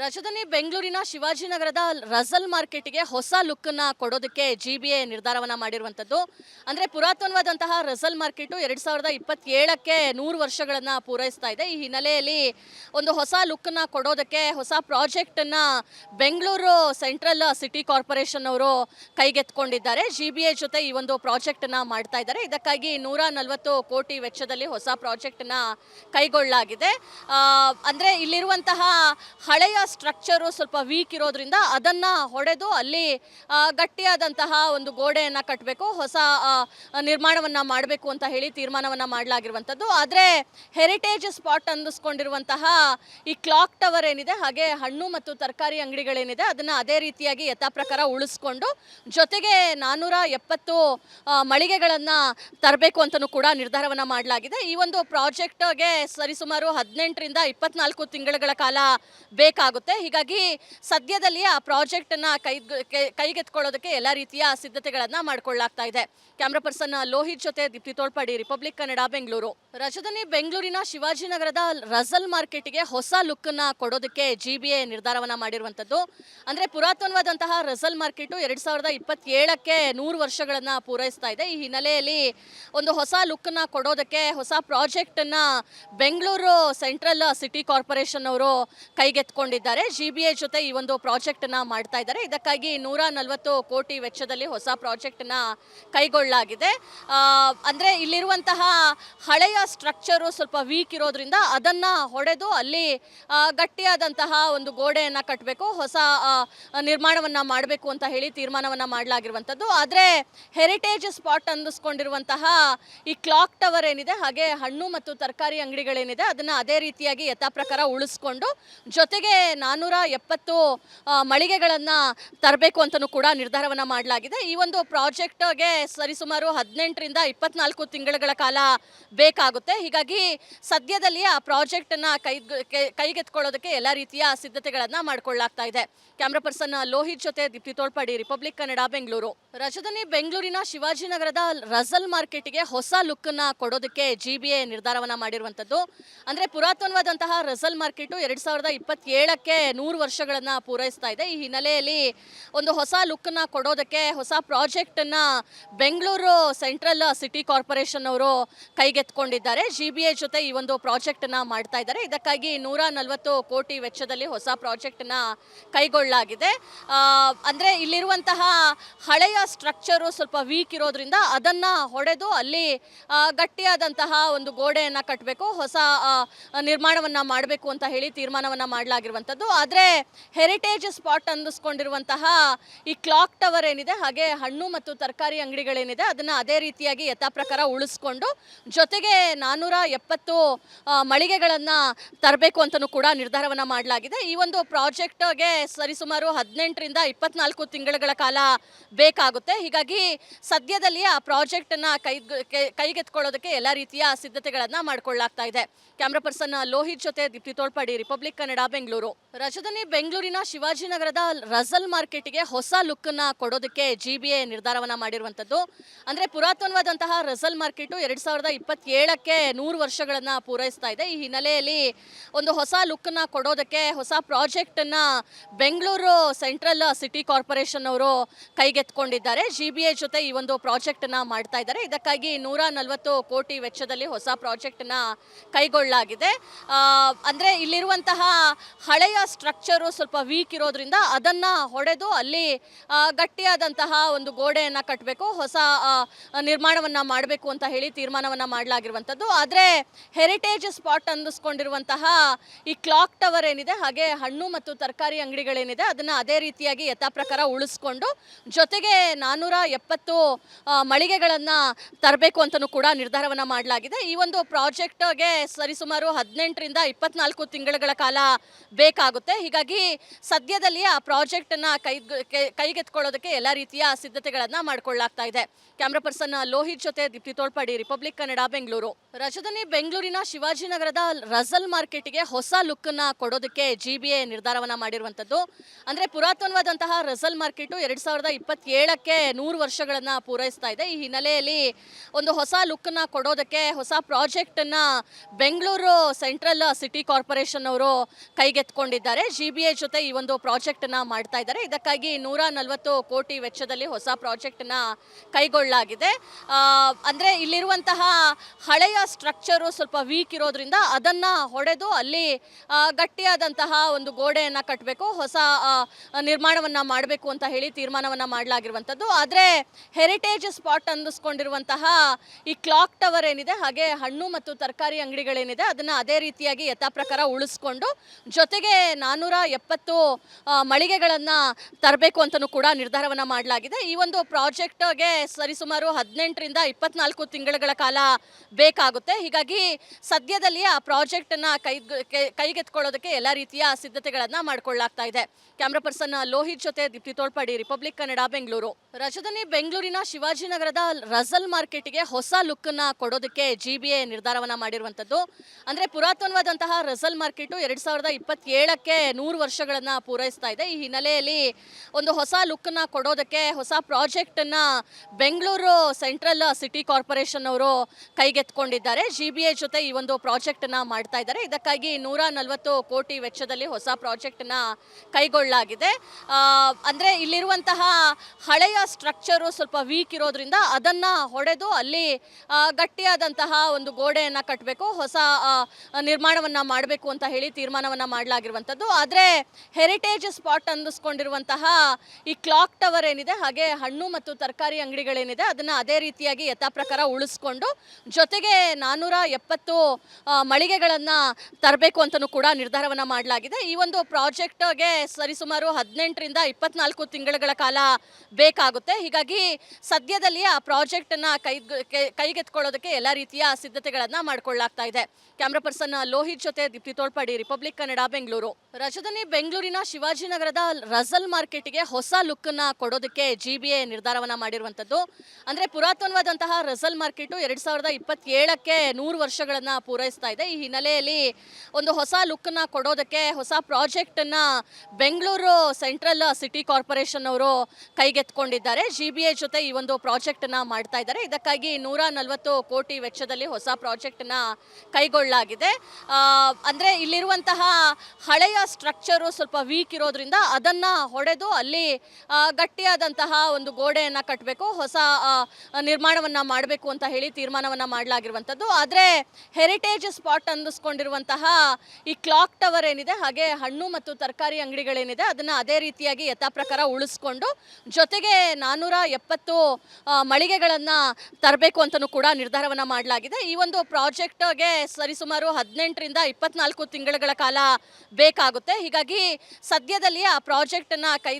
ರಾಜಧಾನಿ ಬೆಂಗಳೂರಿನ ಶಿವಾಜಿನಗರದ ರಜಲ್ ಮಾರ್ಕೆಟ್ಗೆ ಹೊಸ ಲುಕ್ ಅನ್ನ ಕೊಡೋದಕ್ಕೆ ಜಿ ಬಿ ಎ ನಿರ್ಧಾರವನ್ನ ಮಾಡಿರುವಂಥದ್ದು. ಅಂದ್ರೆ ಪುರಾತನವಾದಂತಹ ರಜಲ್ ಮಾರ್ಕೆಟ್ ಎರಡು ಸಾವಿರದ ಇಪ್ಪತ್ತೇಳಕ್ಕೆ ನೂರು ವರ್ಷಗಳನ್ನು ಪೂರೈಸ್ತಾ ಇದೆ. ಈ ಹಿನ್ನೆಲೆಯಲ್ಲಿ ಒಂದು ಹೊಸ ಲುಕ್ ಅನ್ನ ಕೊಡೋದಕ್ಕೆ ಹೊಸ ಪ್ರಾಜೆಕ್ಟ್ ಅನ್ನ ಬೆಂಗಳೂರು ಸೆಂಟ್ರಲ್ ಸಿಟಿ ಕಾರ್ಪೊರೇಷನ್ ಅವರು ಕೈಗೆತ್ಕೊಂಡಿದ್ದಾರೆ ಜಿ ಬಿ ಎ ಜೊತೆ ಈ ಒಂದು ಪ್ರಾಜೆಕ್ಟ್ ಅನ್ನ ಮಾಡ್ತಾ ಇದ್ದಾರೆ. ಇದಕ್ಕಾಗಿ ನೂರ ನಲವತ್ತು ಕೋಟಿ ವೆಚ್ಚದಲ್ಲಿ ಹೊಸ ಪ್ರಾಜೆಕ್ಟ್ ಅನ್ನ ಕೈಗೊಳ್ಳಲಾಗಿದೆ ಅಂದ್ರೆ ಇಲ್ಲಿರುವಂತಹ ಹಳೆಯ ಸ್ಟ್ರಕ್ಚರು ಸ್ವಲ್ಪ ವೀಕ್ ಇರೋದ್ರಿಂದ ಅದನ್ನ ಹೊಡೆದು ಅಲ್ಲಿ ಗಟ್ಟಿಯಾದಂತಹ ಒಂದು ಗೋಡೆಯನ್ನ ಕಟ್ಟಬೇಕು ಹೊಸ ನಿರ್ಮಾಣವನ್ನು ಮಾಡಬೇಕು ಅಂತ ಹೇಳಿ ತೀರ್ಮಾನವನ್ನು ಮಾಡಲಾಗಿರುವಂಥದ್ದು. ಆದರೆ ಹೆರಿಟೇಜ್ ಸ್ಪಾಟ್ ಅಂದಿಸ್ಕೊಂಡಿರುವಂತಹ ಈ ಕ್ಲಾಕ್ ಟವರ್ ಏನಿದೆ, ಹಾಗೆ ಹಣ್ಣು ಮತ್ತು ತರಕಾರಿ ಅಂಗಡಿಗಳೇನಿದೆ, ಅದನ್ನ ಅದೇ ರೀತಿಯಾಗಿ ಯಥಾ ಪ್ರಕಾರ ಉಳಿಸ್ಕೊಂಡು ಜೊತೆಗೆ ನಾನ್ನೂರ ಎಪ್ಪತ್ತು ಮಳಿಗೆಗಳನ್ನು ಮಳಿಗೆಗಳನ್ನ ತರಬೇಕು ಅಂತಲೂ ಕೂಡ ನಿರ್ಧಾರವನ್ನ ಮಾಡಲಾಗಿದೆ. ಈ ಒಂದು ಪ್ರಾಜೆಕ್ಟ್ಗೆ ಸರಿಸುಮಾರು ಹದಿನೆಂಟರಿಂದ ಇಪ್ಪತ್ನಾಲ್ಕು ತಿಂಗಳುಗಳ ಕಾಲ ಬೇಕಾಗುತ್ತೆ ಹೀಗಾಗಿ ಸದ್ಯದಲ್ಲಿ ಆ ಪ್ರಾಜೆಕ್ಟ್ ಅನ್ನ ಕೈ ಕೈಗೆತ್ಕೊಳ್ಳೋದಕ್ಕೆ ಎಲ್ಲ ರೀತಿಯ ಸಿದ್ಧತೆಗಳನ್ನ ಮಾಡ್ಕೊಳ್ಳಾಗ್ತಾ ಇದೆ. ಕ್ಯಾಮ್ರಾ ಪರ್ಸನ್ ಲೋಹಿತ್ ಜೊತೆ ದೀಪ್ತಿ ತೋಳ್ಪಾಡಿ, ರಿಪಬ್ಲಿಕ್ ಕನ್ನಡ, ಬೆಂಗಳೂರು. ರಾಜಧಾನಿ ಬೆಂಗಳೂರಿನ ಶಿವಾಜಿನಗರದ ರಜಲ್ ಮಾರ್ಕೆಟ್ಗೆ ಹೊಸ ಲುಕ್ ಅನ್ನ ಕೊಡೋದಕ್ಕೆ ಜಿ ಬಿ ಎ ನಿರ್ಧಾರವನ್ನ ಮಾಡಿರುವಂಥದ್ದು. ಅಂದ್ರೆ ಪುರಾತನವಾದಂತಹ ರಜಲ್ ಮಾರ್ಕೆಟ್ ಎರಡ್ ಸಾವಿರದ ಇಪ್ಪತ್ತೇಳಕ್ಕೆ ನೂರು ವರ್ಷಗಳನ್ನ ಪೂರೈಸ್ತಾ ಇದೆ. ಈ ಹಿನ್ನೆಲೆಯಲ್ಲಿ ಒಂದು ಹೊಸ ಲುಕ್ ಅನ್ನ ಕೊಡೋದಕ್ಕೆ ಹೊಸ ಪ್ರಾಜೆಕ್ಟ್ ಅನ್ನ ಬೆಂಗಳೂರು ಸೆಂಟ್ರಲ್ ಸಿಟಿ ಕಾರ್ಪೊರೇಷನ್ ಅವರು ಕೈಗೆತ್ಕೊಂಡಿದ್ದಾರೆ ಜಿ ಬಿ ಎ ಜೊತೆ ಈ ಒಂದು ಪ್ರಾಜೆಕ್ಟ್ನ ಮಾಡ್ತಾ ಇದ್ದಾರೆ. ಇದಕ್ಕಾಗಿ ನೂರ ನಲವತ್ತು ಕೋಟಿ ವೆಚ್ಚದಲ್ಲಿ ಹೊಸ ಪ್ರಾಜೆಕ್ಟ್ನ ಕೈಗೊಳ್ಳಲಾಗಿದೆ. ಅಂದ್ರೆ ಇಲ್ಲಿರುವಂತಹ ಹಳೆಯ ಸ್ಟ್ರಕ್ಚರು ಸ್ವಲ್ಪ ವೀಕ್ ಇರೋದ್ರಿಂದ ಅದನ್ನ ಹೊಡೆದು ಅಲ್ಲಿ ಗಟ್ಟಿಯಾದಂತಹ ಒಂದು ಗೋಡೆಯನ್ನ ಕಟ್ಟಬೇಕು ಹೊಸ ನಿರ್ಮಾಣವನ್ನ ಮಾಡಬೇಕು ಅಂತ ಹೇಳಿ ತೀರ್ಮಾನವನ್ನ ಮಾಡಲಾಗಿರುವಂಥದ್ದು. ಆದರೆ ಹೆರಿಟೇಜ್ ಸ್ಪಾಟ್ ಅಂದಿಸ್ಕೊಂಡಿರುವಂತಹ ಈ ಕ್ಲಾಕ್ ಟವರ್ ಏನಿದೆ, ಹಾಗೆ ಹಣ್ಣು ಮತ್ತು ತರಕಾರಿ ಅಂಗಡಿಗಳೇನಿದೆ, ಅದನ್ನ ಅದೇ ರೀತಿಯಾಗಿ ಯಥಾ ಪ್ರಕಾರ ಉಳಿಸ್ಕೊಂಡು ಜೊತೆಗೆ ನಾನ್ನೂರ ಎಪ್ಪತ್ತು ಮಳಿಗೆಗಳನ್ನು ತರಬೇಕು ಅಂತಲೂ ಕೂಡ ನಿರ್ಧಾರವನ್ನ ಮಾಡಲಾಗಿದೆ. ಈ ಒಂದು ಪ್ರಾಜೆಕ್ಟ್ಗೆ ಸರಿಸುಮಾರು ಹದಿನೆಂಟರಿಂದ ಇಪ್ಪತ್ನಾಲ್ಕು ತಿಂಗಳುಗಳ ಕಾಲ ಬೇಕಾಗುತ್ತೆ. ಹೀಗಾಗಿ ಸದ್ಯದಲ್ಲಿ ಆ ಪ್ರಾಜೆಕ್ಟ್ ಅನ್ನ ಕೈ ಕೈಗೆತ್ಕೊಳ್ಳೋದಕ್ಕೆ ಎಲ್ಲ ರೀತಿಯ ಸಿದ್ಧತೆಗಳನ್ನ ಮಾಡ್ಕೊಳ್ಳಾಗ್ತಾ ಇದೆ. ಕ್ಯಾಮ್ರಾ ಪರ್ಸನ್ ಲೋಹಿತ್ ಜೊತೆ ದೀಪ್ತಿ ತೋಳ್ಪಾಡಿ, ರಿಪಬ್ಲಿಕ್ ಕನ್ನಡ, ಬೆಂಗಳೂರು. ರಾಜಧಾನಿ ಬೆಂಗಳೂರಿನ ಶಿವಾಜಿನಗರದ ರಜಲ್ ಮಾರ್ಕೆಟ್ಗೆ ಹೊಸ ಲುಕ್ ಅನ್ನ ಕೊಡೋದಕ್ಕೆ ಜಿ ಬಿ ಎ ನಿರ್ಧಾರವನ್ನ ಮಾಡಿರುವಂತದ್ದು ಅಂದ್ರೆ ಪುರಾತನವಾದಂತಹ ರಜಲ್ ಮಾರ್ಕೆಟ್ ಎರಡ್ ಸಾವಿರದ ಇಪ್ಪತ್ತೇಳಕ್ಕೆ ನೂರು ವರ್ಷಗಳನ್ನು ಪೂರೈಸ್ತಾ ಇದೆ. ಈ ಹಿನ್ನೆಲೆಯಲ್ಲಿ ಒಂದು ಹೊಸ ಲುಕ್ನ ಕೊಡೋದಕ್ಕೆ, ಹೊಸ ಪ್ರಾಜೆಕ್ಟನ್ನ ಬೆಂಗಳೂರು ಸೆಂಟ್ರಲ್ ಸಿಟಿ ಕಾರ್ಪೊರೇಷನ್ ಅವರು ಕೈಗೆತ್ಕೊಂಡಿದ್ದಾರೆ ಜಿ ಬಿ ಎ ಜೊತೆ ಈ ಒಂದು ಪ್ರಾಜೆಕ್ಟನ್ನ ಮಾಡ್ತಾ ಇದ್ದಾರೆ. ಇದಕ್ಕಾಗಿ ನೂರ ನಲವತ್ತು ಕೋಟಿ ವೆಚ್ಚದಲ್ಲಿ ಹೊಸ ಪ್ರಾಜೆಕ್ಟನ್ನ ಕೈಗೊಳ್ಳಲಾಗಿದೆ. ಅಂದರೆ ಇಲ್ಲಿರುವಂತಹ ಹಳೆಯ ಸ್ಟ್ರಕ್ಚರು ಸ್ವಲ್ಪ ವೀಕ್ ಇರೋದ್ರಿಂದ ಅದನ್ನ ಹೊಡೆದು ಅಲ್ಲಿ ಗಟ್ಟಿಯಾದಂತಹ ಒಂದು ಗೋಡೆಯನ್ನ ಕಟ್ಟಬೇಕು ಹೊಸ ನಿರ್ಮಾಣವನ್ನ ಮಾಡಬೇಕು ಅಂತ ಹೇಳಿ ತೀರ್ಮಾನವನ್ನ ಮಾಡಲಾಗಿರುವಂಥದ್ದು ಆದರೆ ಹೆರಿಟೇಜ್ ಸ್ಪಾಟ್ ಅಂದಿಸ್ಕೊಂಡಿರುವಂತಹ ಈ ಕ್ಲಾಕ್ ಟವರ್ ಏನಿದೆ, ಹಾಗೆ ಹಣ್ಣು ಮತ್ತು ತರಕಾರಿ ಅಂಗಡಿಗಳೇನಿದೆ, ಅದನ್ನ ಅದೇ ರೀತಿಯಾಗಿ ಯಥಾ ಪ್ರಕಾರ ಉಳಿಸ್ಕೊಂಡು, ಜೊತೆಗೆ ನಾನ್ನೂರ ಎಪ್ಪತ್ತು ಮಳಿಗೆಗಳನ್ನು ತರಬೇಕು ಅಂತಲೂ ಕೂಡ ನಿರ್ಧಾರವನ್ನ ಮಾಡಲಾಗಿದೆ. ಈ ಒಂದು ಪ್ರಾಜೆಕ್ಟ್ಗೆ ಸರಿಸುಮಾರು ಹದಿನೆಂಟರಿಂದ ಇಪ್ಪತ್ನಾಲ್ಕು ತಿಂಗಳುಗಳ ಕಾಲ ಬೇಕಾಗುತ್ತೆ. ಹೀಗಾಗಿ ಸದ್ಯದಲ್ಲಿ ಆ ಪ್ರಾಜೆಕ್ಟ್ ಅನ್ನ ಕೈ ಕೈ- ಕೈಗೆತ್ಕೊಳ್ಳೋದಕ್ಕೆ ಎಲ್ಲ ರೀತಿಯ ಸಿದ್ಧತೆಗಳನ್ನ ಮಾಡಿಕೊಳ್ಳಲಾಗ್ತಾ ಇದೆ. ಕ್ಯಾಮ್ರಾ ಪರ್ಸನ್ ಲೋಹಿತ್ ಜೊತೆ ದೀಪ್ತಿ ತೋಳ್ಪಾಡಿ ರಿಪಬ್ಲಿಕ್ ಕನ್ನಡ ಬೆಂಗಳೂರು ರಾಜಧಾನಿ ಬೆಂಗಳೂರಿನ ಶಿವಾಜಿನಗರದ ರಜಲ್ ಮಾರ್ಕೆಟ್ಗೆ ಹೊಸ ಲುಕ್ ಅನ್ನ ಕೊಡೋದಕ್ಕೆ ಜಿ ಬಿ ಎ ನಿರ್ಧಾರವನ್ನ ಮಾಡಿರುವಂಥದ್ದು. ಅಂದ್ರೆ ಪುರಾತನವಾದಂತಹ ರಜಲ್ ಮಾರ್ಕೆಟ್ ಎರಡು ಸಾವಿರದ ಇಪ್ಪತ್ತೇಳಕ್ಕೆ ನೂರು ವರ್ಷಗಳನ್ನ ಪೂರೈಸ್ತಾ ಇದೆ. ಈ ಹಿನ್ನೆಲೆಯಲ್ಲಿ ಒಂದು ಹೊಸ ಲುಕ್ ಅನ್ನ ಕೊಡೋದಕ್ಕೆ ಹೊಸ ಪ್ರಾಜೆಕ್ಟ್ ಅನ್ನ ಬೆಂಗಳೂರು ಸೆಂಟ್ರಲ್ ಸಿಟಿ ಕಾರ್ಪೊರೇಷನ್ ಅವರು ಕೈಗೆತ್ಕೊಂಡಿದ್ದಾರೆ ಜಿ ಬಿ ಎ ಜೊತೆ ಈ ಒಂದು ಪ್ರಾಜೆಕ್ಟ್ ಅನ್ನ ಮಾಡ್ತಾ ಇದ್ದಾರೆ. ಇದಕ್ಕಾಗಿ ನೂರ ನಲವತ್ತು ಕೋಟಿ ವೆಚ್ಚದಲ್ಲಿ ಹೊಸ ಪ್ರಾಜೆಕ್ಟ್ ಅನ್ನ ಕೈಗೊಳ್ಳಲಾಗಿದೆ ಅಂದರೆ ಇಲ್ಲಿರುವಂತಹ ಹಳೆಯ ಸ್ಟ್ರಕ್ಚರು ಸ್ವಲ್ಪ ವೀಕ್ ಇರೋದ್ರಿಂದ ಅದನ್ನ ಹೊಡೆದು ಅಲ್ಲಿ ಗಟ್ಟಿಯಾದಂತಹ ಒಂದು ಗೋಡೆಯನ್ನ ಕಟ್ಟಬೇಕು ಹೊಸ ನಿರ್ಮಾಣವನ್ನ ಮಾಡಬೇಕು ಅಂತ ಹೇಳಿ ತೀರ್ಮಾನವನ್ನು ಮಾಡಲಾಗಿರುವಂಥದ್ದು. ಆದರೆ ಹೆರಿಟೇಜ್ ಸ್ಪಾಟ್ ಅಂದಿಸ್ಕೊಂಡಿರುವಂತಹ ಈ ಕ್ಲಾಕ್ ಟವರ್ ಏನಿದೆ, ಹಾಗೆ ಹಣ್ಣು ಮತ್ತು ತರಕಾರಿ ಅಂಗಡಿಗಳೇನಿದೆ, ಅದನ್ನ ಅದೇ ರೀತಿಯಾಗಿ ಯಥಾ ಪ್ರಕಾರ ಉಳಿಸ್ಕೊಂಡು ಜೊತೆಗೆ ನಾನ್ನೂರ ಎಪ್ಪತ್ತು ಮಳಿಗೆಗಳನ್ನ ತರಬೇಕು ಅಂತಲೂ ಕೂಡ ನಿರ್ಧಾರವನ್ನ ಮಾಡಲಾಗಿದೆ. ಈ ಒಂದು ಪ್ರಾಜೆಕ್ಟ್ಗೆ ಸರಿಸುಮಾರು ಹದಿನೆಂಟರಿಂದ ಇಪ್ಪತ್ನಾಲ್ಕು ತಿಂಗಳುಗಳ ಕಾಲ ಬೇಕಾಗುತ್ತೆ ಹೀಗಾಗಿ ಸದ್ಯದಲ್ಲಿ ಆ ಪ್ರಾಜೆಕ್ಟ್ ಅನ್ನ ಕೈ ಕೈಗೆತ್ಕೊಳ್ಳೋದಕ್ಕೆ ಎಲ್ಲ ರೀತಿಯ ಸಿದ್ಧತೆಗಳನ್ನ ಮಾಡ್ಕೊಳ್ಳಾಗ್ತಾ ಇದೆ. ಕ್ಯಾಮ್ರಾ ಪರ್ಸನ್ ಲೋಹಿತ್ ಜೊತೆ ದೀಪ್ತಿ ತೋಳ್ಪಾಡಿ, ರಿಪಬ್ಲಿಕ್ ಕನ್ನಡ, ಬೆಂಗಳೂರು. ರಾಜಧಾನಿ ಬೆಂಗಳೂರಿನ ಶಿವಾಜಿನಗರದ ರಜಲ್ ಮಾರ್ಕೆಟ್ಗೆ ಹೊಸ ಲುಕ್ ಅನ್ನ ಕೊಡೋದಕ್ಕೆ ಜಿ ಬಿ ಎ ನಿರ್ಧಾರವನ್ನ ಮಾಡಿರುವಂತದ್ದು ಅಂದ್ರೆ ಪುರಾತನವಾದಂತಹ ರಜಲ್ ಮಾರ್ಕೆಟ್ ಎರಡ್ ಸಾವಿರದ ಇಪ್ಪತ್ತೇಳಕ್ಕೆ ನೂರು ವರ್ಷಗಳನ್ನ ಪೂರೈಸ್ತಾ ಇದೆ. ಈ ಹಿನ್ನೆಲೆಯಲ್ಲಿ ಒಂದು ಹೊಸ ಲುಕ್ ಅನ್ನ ಕೊಡೋದಕ್ಕೆ, ಹೊಸ ಪ್ರಾಜೆಕ್ಟ್ ಅನ್ನ ಬೆಂಗಳೂರು ಸೆಂಟ್ರಲ್ ಸಿಟಿ ಕಾರ್ಪೊರೇಷನ್ ಅವರು ಕೈಗೆತ್ಕೊಂಡಿದ್ದಾರೆ ಕೈಗೆತ್ಕೊಂಡಿದ್ದಾರೆ ಜಿ ಬಿ ಎ ಜೊತೆ ಈ ಒಂದು ಪ್ರಾಜೆಕ್ಟನ್ನು ಮಾಡ್ತಾ ಇದ್ದಾರೆ. ಇದಕ್ಕಾಗಿ ನೂರ ನಲವತ್ತು ಕೋಟಿ ವೆಚ್ಚದಲ್ಲಿ ಹೊಸ ಪ್ರಾಜೆಕ್ಟನ್ನು ಕೈಗೊಳ್ಳಲಾಗಿದೆ. ಅಂದ್ರೆ ಇಲ್ಲಿರುವಂತಹ ಹಳೆಯ ಸ್ಟ್ರಕ್ಚರು ಸ್ವಲ್ಪ ವೀಕ್ ಇರೋದ್ರಿಂದ ಅದನ್ನು ಹೊಡೆದು ಅಲ್ಲಿ ಗಟ್ಟಿಯಾದಂತಹ ಒಂದು ಗೋಡೆಯನ್ನು ಕಟ್ಟಬೇಕು ಹೊಸ ನಿರ್ಮಾಣವನ್ನ ಮಾಡಬೇಕು ಅಂತ ಹೇಳಿ ತೀರ್ಮಾನವನ್ನ ಮಾಡಲಾಗಿರುವಂಥದ್ದು. ಆದರೆ ಹೆರಿಟೇಜ್ ಸ್ಪಾಟ್ ಅನ್ನಿಸ್ಕೊಂಡಿರುವಂತಹ ಈ ಕ್ಲಾಕ್ ಟವರ್ ಏನಿದೆ, ಹಾಗೆ ಹಣ್ಣು ಮತ್ತು ತರಕಾರಿ ಅಂಗಡಿಗಳೇನಿದೆ, ಅದನ್ನ ಅದೇ ರೀತಿಯಾಗಿ ಯಥಾ ಪ್ರಕಾರ ಉಳಿಸ್ಕೊಂಡು ಜೊತೆಗೆ ನಾನ್ನೂರ ಎಪ್ಪತ್ತು ಮಳಿಗೆಗಳನ್ನು ತರಬೇಕು ಅಂತಲೂ ಕೂಡ ನಿರ್ಧಾರವನ್ನು ಮಾಡಲಾಗಿದೆ. ಈ ಒಂದು ಪ್ರಾಜೆಕ್ಟ್ಗೆ ಸರಿಸುಮಾರು ಹದಿನೆಂಟರಿಂದ ಇಪ್ಪತ್ನಾಲ್ಕು ತಿಂಗಳುಗಳ ಕಾಲ ಬೇಕಾಗುತ್ತೆ. ಹೀಗಾಗಿ ಸದ್ಯದಲ್ಲಿ ಆ ಪ್ರಾಜೆಕ್ಟನ್ನು ಕೈ ಕೈಗೆತ್ಕೊಳ್ಳೋದಕ್ಕೆ ಎಲ್ಲ ರೀತಿಯ ಸಿದ್ಧತೆಗಳನ್ನ ಮಾಡಿಕೊಳ್ಳಾಗ್ತಾ ಇದೆ. ಕ್ಯಾಮ್ರಾ ಪರ್ಸನ್ ಲೋಹಿತ್ ಜೊತೆ ದೀಪ್ತಿ ತೋಳ್ಪಾಡಿ, ರಿಪಬ್ಲಿಕ್ ಕನ್ನಡ, ಬೆಂಗಳೂರು. ರಾಜಧಾನಿ ಬೆಂಗಳೂರಿನ ಶಿವಾಜಿನಗರದ ರಸಲ್ ಮಾರ್ಕೆಟ್ಗೆ ಹೊಸ ಲುಕ್ಕನ್ನ ಕೊಡೋದಕ್ಕೆ ಜಿ ಬಿ ಎ ನಿರ್ಧಾರವನ್ನ ಮಾಡಿರುವಂಥದ್ದು. ಅಂದ್ರೆ ಪುರಾತನವಾದಂತಹ ರಸಲ್ ಮಾರ್ಕೆಟು ಎರಡ್ ಸಾವಿರದ ಇಪ್ಪತ್ತೇಳಕ್ಕೆ ನೂರು ವರ್ಷಗಳನ್ನು ಪೂರೈಸ್ತಾ ಇದೆ. ಈ ಹಿನ್ನೆಲೆಯಲ್ಲಿ ಒಂದು ಹೊಸ ಲುಕ್ಕನ್ನ ಕೊಡೋದಕ್ಕೆ, ಹೊಸ ಪ್ರಾಜೆಕ್ಟನ್ನ ಬೆಂಗಳೂರು ಸೆಂಟ್ರಲ್ ಸಿಟಿ ಕಾರ್ಪೊರೇಷನ್ ಅವರು ಕೈಗೆತ್ಕೊಂಡಿದ್ದಾರೆ ಜಿ ಬಿ ಎ ಜೊತೆ ಈ ಒಂದು ಪ್ರಾಜೆಕ್ಟನ್ನ ಮಾಡ್ತಾ ಇದ್ದಾರೆ. ಇದಕ್ಕಾಗಿ ನೂರ ನಲವತ್ತು ಕೋಟಿ ವೆಚ್ಚದಲ್ಲಿ ಹೊಸ ಪ್ರಾಜೆಕ್ಟನ್ನ ಕೈಗೊಳ್ಳಲಾಗಿದೆ. ಅಂದರೆ ಇಲ್ಲಿರುವಂತಹ ಹಳೆಯ ಸ್ಟ್ರಕ್ಚರು ಸ್ವಲ್ಪ ವೀಕ್ ಇರೋದ್ರಿಂದ ಅದನ್ನ ಹೊಡೆದು ಅಲ್ಲಿ ಗಟ್ಟಿಯಾದಂತಹ ಒಂದು ಗೋಡೆಯನ್ನ ಕಟ್ಟಬೇಕು ಹೊಸ ನಿರ್ಮಾಣವನ್ನ ಮಾಡಬೇಕು ಅಂತ ಹೇಳಿ ತೀರ್ಮಾನವನ್ನ ಮಾಡಲಾಗಿರುವಂಥದ್ದು ಆದರೆ ಹೆರಿಟೇಜ್ ಸ್ಪಾಟ್ ಅನ್ನಿಸ್ಕೊಂಡಿರುವಂತಹ ಈ ಕ್ಲಾಕ್ ಟವರ್ ಏನಿದೆ, ಹಾಗೆ ಹಣ್ಣು ಮತ್ತು ತರಕಾರಿ ಅಂಗಡಿಗಳೇನಿದೆ, ಅದನ್ನ ಅದೇ ರೀತಿಯಾಗಿ ಯಥಾ ಪ್ರಕಾರ ಉಳಿಸ್ಕೊಂಡು, ಜೊತೆಗೆ ನಾನ್ನೂರ ಎಪ್ಪತ್ತು ಮಳಿಗೆಗಳನ್ನು ಮಳಿಗೆಗಳನ್ನ ತರಬೇಕು ಅಂತಲೂ ಕೂಡ ನಿರ್ಧಾರವನ್ನ ಮಾಡಲಾಗಿದೆ. ಈ ಒಂದು ಪ್ರಾಜೆಕ್ಟ್ಗೆ ಸರಿಸುಮಾರು ಹದಿನೆಂಟರಿಂದ ಇಪ್ಪತ್ನಾಲ್ಕು ತಿಂಗಳುಗಳ ಕಾಲ ಬೇಕಾಗುತ್ತೆ. ಹೀಗಾಗಿ ಸದ್ಯದಲ್ಲಿ ಆ ಪ್ರಾಜೆಕ್ಟನ್ನು ಕೈ, ಕೈಗೆತ್ಕೊಳ್ಳೋದಕ್ಕೆ ಎಲ್ಲ ರೀತಿಯ ಸಿದ್ಧತೆಗಳನ್ನ ಮಾಡಿಕೊಳ್ಳಲಾಗ್ತಾ ಇದೆ. ಕ್ಯಾಮ್ರಾ ಪರ್ಸನ್ ಲೋಹಿತ್ ಜೊತೆ ದೀಪ್ತಿ ತೋಳ್ಪಾಡಿ ರಿಪಬ್ಲಿಕ್ ಕನ್ನಡ ಬೆಂಗಳೂರು ರಾಜಧಾನಿ ಬೆಂಗಳೂರಿನ ಶಿವಾಜಿನಗರದ ರಸಲ್ ಮಾರ್ಕೆಟ್ಗೆ ಹೊಸ ಲುಕ್ಕನ್ನು ಕೊಡೋದಕ್ಕೆ ಜಿ ಬಿ ಎ ನಿರ್ಧಾರವನ್ನ ಮಾಡಿರುವಂಥದ್ದು. ಅಂದ್ರೆ ಪುರಾತನವಾದಂತಹ ರಸಲ್ ಮಾರ್ಕೆಟು ಎರಡು ಸಾವಿರದ ಇಪ್ಪತ್ತೇಳಕ್ಕೆ ನೂರು ವರ್ಷಗಳನ್ನು ಪೂರೈಸ್ತಾ ಇದೆ. ಈ ಹಿನ್ನೆಲೆಯಲ್ಲಿ ಒಂದು ಹೊಸ ಲುಕ್ಕನ್ನು ಕೊಡೋದಕ್ಕೆ ಹೊಸ ಪ್ರಾಜೆಕ್ಟನ್ನು ಬೆಂಗಳೂರು ಸೆಂಟ್ರಲ್ ಸಿಟಿ ಕಾರ್ಪೊರೇಷನ್ ಅವರು ಕೈಗೆತ್ಕೊಂಡಿದ್ದಾರೆ ಜಿ ಬಿ ಎ ಜೊತೆ ಈ ಒಂದು ಪ್ರಾಜೆಕ್ಟನ್ನು ಮಾಡ್ತಾ ಇದ್ದಾರೆ. ಇದಕ್ಕಾಗಿ ನೂರ ನಲವತ್ತು ಕೋಟಿ ವೆಚ್ಚದಲ್ಲಿ ಹೊಸ ಪ್ರಾಜೆಕ್ಟನ್ನು ಕೈಗೊಳ್ಳಲಾಗಿದೆ. ಅಂದ್ರೆ ಇಲ್ಲಿರುವಂತಹ ಹಳೆಯ ಸ್ಟ್ರಕ್ಚರು ಸ್ವಲ್ಪ ವೀಕ್ ಇರೋದ್ರಿಂದ ಅದನ್ನ ಹೊಡೆದು ಅಲ್ಲಿ ಗಟ್ಟಿಯಾದಂತಹ ಒಂದು ಗೋಡೆಯನ್ನ ಕಟ್ಟಬೇಕು ಹೊಸ ನಿರ್ಮಾಣವನ್ನು ಮಾಡಬೇಕು ಅಂತ ಹೇಳಿ ತೀರ್ಮಾನವನ್ನು ಮಾಡಲಾಗಿರುವಂಥದ್ದು. ಆದರೆ ಹೆರಿಟೇಜ್ ಸ್ಪಾಟ್ ಅನ್ನಿಸ್ಕೊಂಡಿರುವಂತಹ ಈ ಕ್ಲಾಕ್ ಟವರ್ ಏನಿದೆ, ಹಾಗೆ ಹಣ್ಣು ಮತ್ತು ತರಕಾರಿ ಅಂಗಡಿಗಳೇನಿದೆ, ಅದನ್ನ ಅದೇ ರೀತಿಯಾಗಿ ಯಥಾ ಪ್ರಕಾರ ಉಳಿಸ್ಕೊಂಡು ಜೊತೆಗೆ ನಾನ್ನೂರ ಎಪ್ಪತ್ತು ಮಳಿಗೆಗಳನ್ನ ತರಬೇಕು ಅಂತಲೂ ಕೂಡ ನಿರ್ಧಾರವನ್ನ ಮಾಡಲಾಗಿದೆ. ಈ ಒಂದು ಪ್ರಾಜೆಕ್ಟ್ಗೆ ಸರಿಸುಮಾರು ಹದಿನೆಂಟರಿಂದ ಇಪ್ಪತ್ನಾಲ್ಕು ತಿಂಗಳುಗಳ ಕಾಲ ಬೇಕಾಗುತ್ತೆ. ಹೀಗಾಗಿ ಸದ್ಯದಲ್ಲಿ ಆ ಪ್ರಾಜೆಕ್ಟನ್ನು ಕೈ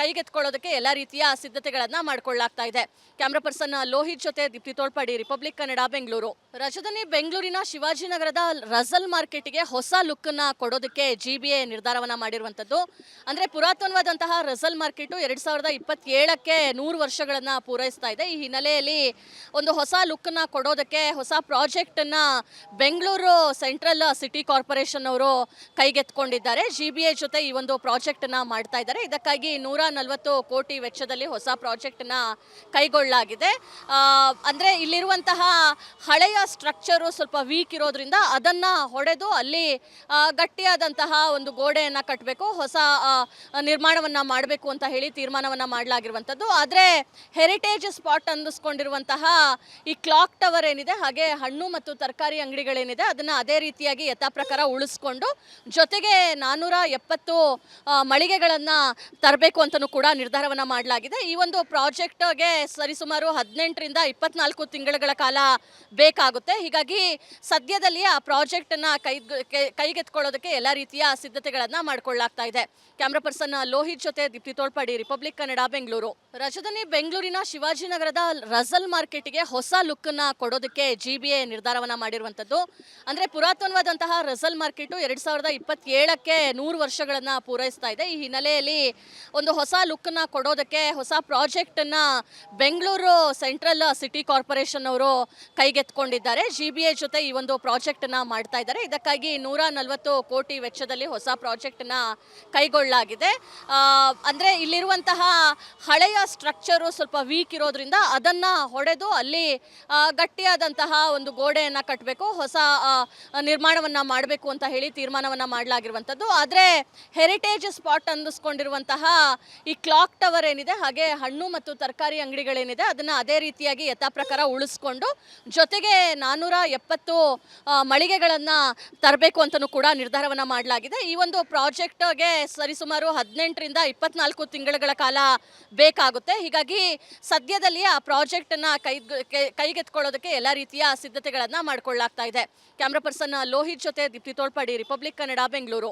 ಕೈಗೆತ್ಕೊಳ್ಳೋದಕ್ಕೆ ಎಲ್ಲ ರೀತಿಯ ಸಿದ್ಧತೆಗಳನ್ನು ಮಾಡ್ಕೊಳ್ಳಾಗ್ತಾ ಇದೆ. ಕ್ಯಾಮ್ರಾ ಪರ್ಸನ್ ಲೋಹಿತ್ ಜೊತೆ ದೀಪ್ತಿ ತೋಳ್ಪಾಡಿ, ರಿಪಬ್ಲಿಕ್ ಕನ್ನಡ, ಬೆಂಗಳೂರು. ರಾಜಧಾನಿ ಬೆಂಗಳೂರಿನ ಶಿವಾಜಿನಗರದ ರಸಲ್ ಮಾರ್ಕೆಟ್ಗೆ ಹೊಸ ಲುಕ್ಕನ್ನು ಕೊಡೋದಕ್ಕೆ ಜಿ ಬಿ ಎ ನಿರ್ಧಾರವನ್ನ ಮಾಡಿರುವಂಥದ್ದು. ಅಂದ್ರೆ ಪುರಾತನವಾದಂತಹ ರಸಲ್ ಮಾರ್ಕೆಟು ಎರಡು ಸಾವಿರದ ಇಪ್ಪತ್ತೇಳಕ್ಕೆ ನೂರು ವರ್ಷಗಳನ್ನು ಪೂರೈಸ್ತಾ ಇದೆ. ಈ ಹಿನ್ನೆಲೆಯಲ್ಲಿ ಒಂದು ಹೊಸ ಲುಕ್ಕನ್ನು ಕೊಡೋದಕ್ಕೆ, ಹೊಸ ಪ್ರಾಜೆಕ್ಟನ್ನು ಬೆಂಗಳೂರು ಸೆಂಟ್ರಲ್ ಸಿಟಿ ಕಾರ್ಪೊರೇಷನ್ ಅವರು ಕೈಗೆತ್ಕೊಂಡಿದ್ದಾರೆ ಜಿ ಬಿ ಎ ಜೊತೆ ಈ ಒಂದು ಪ್ರಾಜೆಕ್ಟ್ನ ಮಾಡ್ತಾ ಇದ್ದಾರೆ. ಇದಕ್ಕಾಗಿ ನೂರ ನಲವತ್ತು ಕೋಟಿ ವೆಚ್ಚದಲ್ಲಿ ಹೊಸ ಪ್ರಾಜೆಕ್ಟನ್ನ ಕೈಗೊಳ್ಳಲಾಗಿದೆ. ಆ, ಅಂದ್ರೆ ಇಲ್ಲಿರುವಂತಹ ಹಳೆಯ ಸ್ಟ್ರಕ್ಚರು ಸ್ವಲ್ಪ ವೀಕ್ ಇರೋದ್ರಿಂದ ಅದನ್ನ ಹೊಡೆದು ಅಲ್ಲಿ ಗಟ್ಟಿಯಾದಂತಹ ಒಂದು ಗೋಡೆಯನ್ನ ಕಟ್ಟಬೇಕು ಹೊಸ ನಿರ್ಮಾಣವನ್ನ ಮಾಡಬೇಕು ಅಂತ ಹೇಳಿ ತೀರ್ಮಾನವನ್ನ ಮಾಡಲಾಗಿರುವಂಥದ್ದು. ಆದರೆ ಹೆರಿಟೇಜ್ ಸ್ಪಾಟ್ ಅನ್ನಿಸ್ಕೊಂಡಿರುವಂತಹ ಈ ಕ್ಲಾಕ್ ಟವರ್ ಏನಿದೆ ಹಾಗೆ ಹಣ್ಣು ಮತ್ತು ತರಕಾರಿ ಅಂಗಡಿಗಳೇನಿದೆ ಅದನ್ನ ಅದೇ ರೀತಿಯಾಗಿ ಯಥಾ ಪ್ರಕಾರ ಉಳಿಸ್ಕೊಂಡು ಜೊತೆಗೆ ನಾನ್ನೂರ ಎಪ್ಪತ್ತು ಮಳಿಗೆಗಳನ್ನು ತರಬೇಕು ಅಂತಲೂ ಕೂಡ ನಿರ್ಧಾರವನ್ನ ಮಾಡಲಾಗಿದೆ. ಈ ಒಂದು ಪ್ರಾಜೆಕ್ಟ್ಗೆ ಸರಿಸುಮಾರು ಹದಿನೆಂಟರಿಂದ ಇಪ್ಪತ್ನಾಲ್ಕು ತಿಂಗಳುಗಳ ಕಾಲ ಬೇಕಾಗುತ್ತೆ. ಹೀಗಾಗಿ ಸದ್ಯದಲ್ಲಿ ಆ ಪ್ರಾಜೆಕ್ಟನ್ನು ಕೈ ಕೈಗೆತ್ಕೊಳ್ಳೋದಕ್ಕೆ ಎಲ್ಲ ರೀತಿಯ ಸಿದ್ಧತೆಗಳನ್ನು ಮಾಡ್ಕೊಳ್ಳಾಗ್ತಾ ಇದೆ. ಕ್ಯಾಮ್ರಾ ಪರ್ಸನ್ ಲೋಹಿತ್ ಜೊತೆ ದೀಪ್ತಿ ತೋಳ್ಪಾಡಿ, ರಿಪಬ್ಲಿಕ್ ಕನ್ನಡ, ಬೆಂಗಳೂರು. ರಾಜಧಾನಿ ಬೆಂಗಳೂರಿನ ಶಿವಾಜಿನಗರದ ರಸಲ್ ಮಾರ್ಕೆಟ್ಗೆ ಹೊಸ ಲುಕ್ಕನ್ನ ಕೊಡೋದಕ್ಕೆ ಜಿ ಬಿ ಎ ನಿರ್ಧಾರವನ್ನ ಮಾಡಿರುವಂಥದ್ದು. ಅಂದ್ರೆ ಪುರಾತನವಾದಂತಹ ರಸಲ್ ಮಾರ್ಕೆಟು ಎರಡ್ ಸಾವಿರದ ಇಪ್ಪತ್ತೇಳಕ್ಕೆ ನೂರು ವರ್ಷಗಳನ್ನು ಪೂರೈಸ್ತಾ ಇದೆ. ಈ ಹಿನ್ನೆಲೆಯಲ್ಲಿ ಒಂದು ಹೊಸ ಲುಕ್ನ ಕೊಡೋದಕ್ಕೆ, ಹೊಸ ಪ್ರಾಜೆಕ್ಟನ್ನ ಬೆಂಗಳೂರು ಸೆಂಟ್ರಲ್ ಸಿಟಿ ಕಾರ್ಪೊರೇಷನ್ ಅವರು ಕೈಗೆತ್ಕೊಂಡಿದ್ದಾರೆ ಜಿ ಬಿ ಎ ಜೊತೆ ಈ ಒಂದು ಪ್ರಾಜೆಕ್ಟನ್ನ ಮಾಡ್ತಾ ಇದ್ದಾರೆ. ಇದಕ್ಕಾಗಿ ನೂರ ನಲವತ್ತು ಕೋಟಿ ವೆಚ್ಚದಲ್ಲಿ ಹೊಸ ಪ್ರಾಜೆಕ್ಟನ್ನ ಕೈಗೊಳ್ಳಲಾಗಿದೆ. ಅಂದರೆ ಇಲ್ಲಿರುವಂತಹ ಹಳೆಯ ಸ್ಟ್ರಕ್ಚರು ಸ್ವಲ್ಪ ವೀಕ್ ಇರೋದ್ರಿಂದ ಅದನ್ನ ಹೊಡೆದು ಅಲ್ಲಿ ಗಟ್ಟಿಯಾದಂತಹ ಒಂದು ಗೋಡೆಯನ್ನ ಕಟ್ಟಬೇಕು ಹೊಸ ನಿರ್ಮಾಣವನ್ನು ಮಾಡಬೇಕು ಅಂತ ಹೇಳಿ ತೀರ್ಮಾನವನ್ನು ಮಾಡಲಾಗಿದೆ ಮಾಡಲಾಗಿರುವಂಥದ್ದು. ಆದರೆ ಹೆರಿಟೇಜ್ ಸ್ಪಾಟ್ ಅನ್ನಿಸ್ಕೊಂಡಿರುವಂತಹ ಈ ಕ್ಲಾಕ್ ಟವರ್ ಏನಿದೆ, ಹಾಗೆ ಹಣ್ಣು ಮತ್ತು ತರಕಾರಿ ಅಂಗಡಿಗಳೇನಿದೆ, ಅದನ್ನು ಅದೇ ರೀತಿಯಾಗಿ ಯಥಾ ಪ್ರಕಾರ ಉಳಿಸ್ಕೊಂಡು ಜೊತೆಗೆ ನಾನ್ನೂರ ಎಪ್ಪತ್ತು ಮಳಿಗೆಗಳನ್ನು ತರಬೇಕು ಅಂತಲೂ ಕೂಡ ನಿರ್ಧಾರವನ್ನು ಮಾಡಲಾಗಿದೆ. ಈ ಒಂದು ಪ್ರಾಜೆಕ್ಟ್ಗೆ ಸರಿಸುಮಾರು ಹದಿನೆಂಟರಿಂದ ಇಪ್ಪತ್ನಾಲ್ಕು ತಿಂಗಳುಗಳ ಕಾಲ ಬೇಕಾಗುತ್ತೆ. ಹೀಗಾಗಿ ಸದ್ಯದಲ್ಲಿ ಆ ಪ್ರಾಜೆಕ್ಟನ್ನು ಕೈ, ಕೈಗೆತ್ಕೊಳ್ಳೋದಕ್ಕೆ ಎಲ್ಲ ರೀತಿಯ ಸಿದ್ಧತೆಗಳನ್ನು ಮಾಡಿಕೊಳ್ಳಲಾಗ್ತಾ ಇದೆ. ಕ್ಯಾಮ್ರಾ ಪರ್ಸನ್ ಲೋಹಿತ್ ಜೊತೆ ದೀಪ್ತಿ ತೋಳ್ಪಾಡಿ ರಿಪಬ್ಲಿಕ್ ಕನ್ನಡ ಬೆಂಗಳೂರು